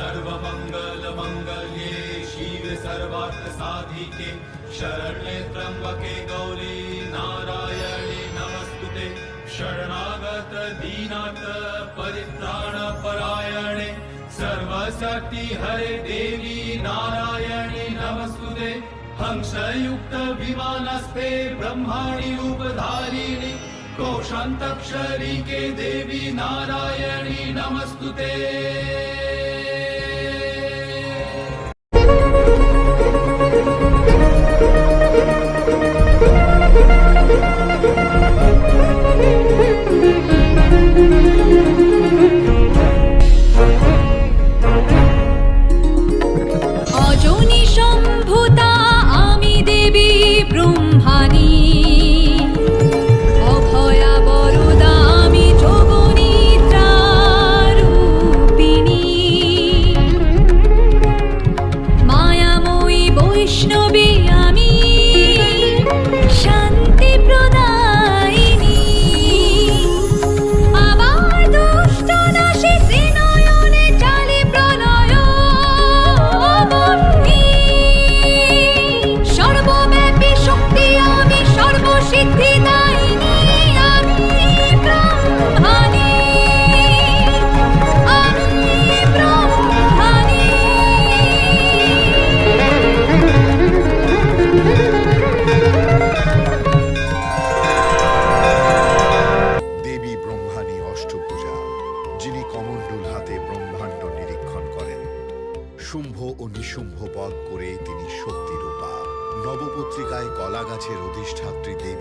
सर्वंगल मंगल्ये शिव सर्वार्थ साधिके शरण्ये त्र्यम्बके गौरी नारायणे नमस्तुते शरणागत दीनाथ परित्राणपरायणे सर्वशक्ति हरे देवी नारायणे नमस्तुते हंसयुक्त विमानस्ते ब्रह्माणि रूपधारिणि कोशान्तक्षरी के देवी नारायणी नमस्तुते যিনি হাতে ব্রহ্মাণ্ড নিরীক্ষণ করেন। শুম্ভ ও নিঃশুম্ভ বধ করে তিনি শক্তিরূপা। নবপত্রিকায় কলা গাছের অধিষ্ঠাত্রী দেবী